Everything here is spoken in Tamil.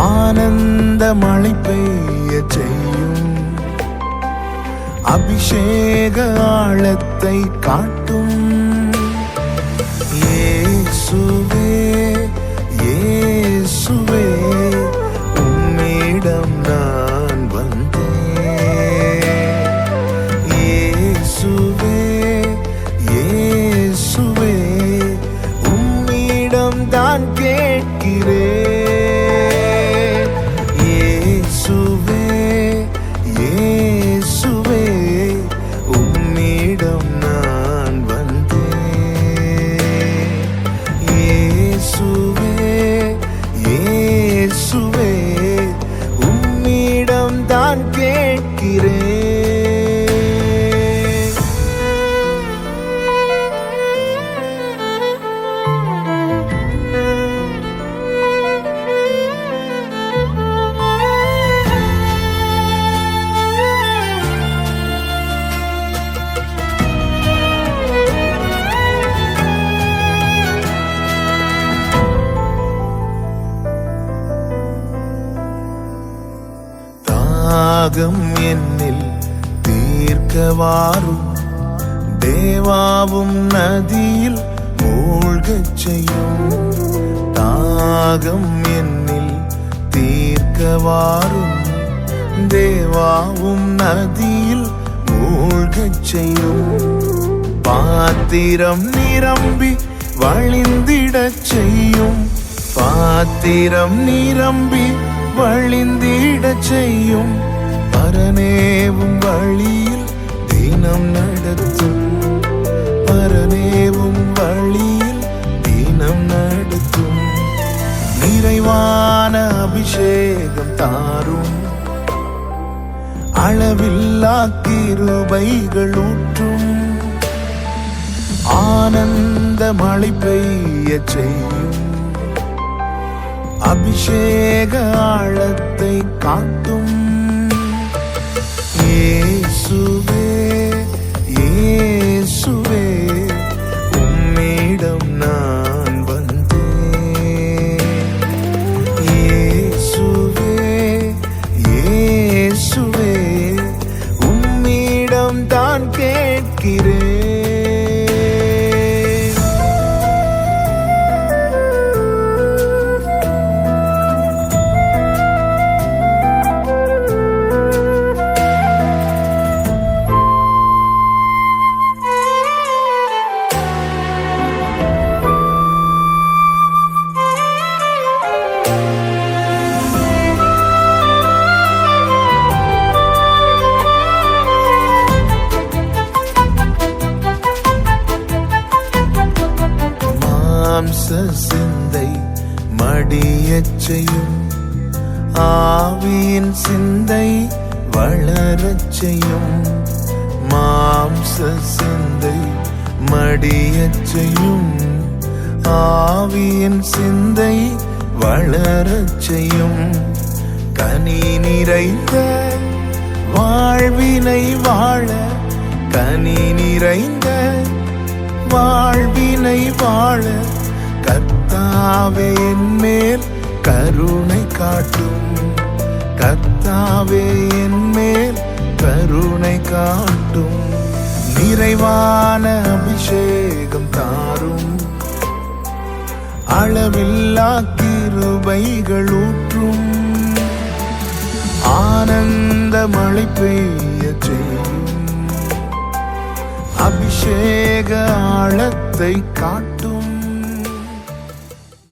ஆனந்த மழை பெய்ய செய்யும். அபிஷேக ஆழத்தை காட்டும். தாகம் என்னில் தீர்க்கவாரும். தேவாவும் நதியில் மூழ்கச் செய்யும். தாகம் என்னில் தீர்க்கவாரும். தேவாவும் நதியில் மூழ்கச் செய்யும். பாத்திரம் நிரம்பி வழிந்திடச் செய்யும். பாத்திரம் நிரம்பி வழிந்திடச் செய்யும். பரநேவும் வழியில் தினம் நடத்தும் பரநேவும் வழியில் தினம் நடத்தும் நிறைவான அபிஷேகம் தாரும். அளவில்லா கிருபைகள் ஊற்றும். ஆனந்த மழை பெய்ய செய்யும். அபிஷேக ஆழத்தை காட்டும். கேட்கிறேன் மாம்ச சிந்தை மடியச் செய்யும். ஆவியின் சிந்தை வளரச் செய்யும். மாம்ச சிந்தை மடியச் செய்யும். ஆவியின் சிந்தை வளரச் செய்யும். கனி நிறைந்த வாழ்வினை வாழ கனி நிறைந்த வாழ்வினை வாழ கத்தாவே என் மேல் கருணை காட்டும். கத்தாவே என் மேல் கருணை காட்டும். நிறைவான அபிஷேகம் தாரும். அளவில்லா கிருபைகள் ஊற்றும். ஆனந்த மழை பெய்ய செய்யும். அபிஷேக ஆழத்தை காட்டும்.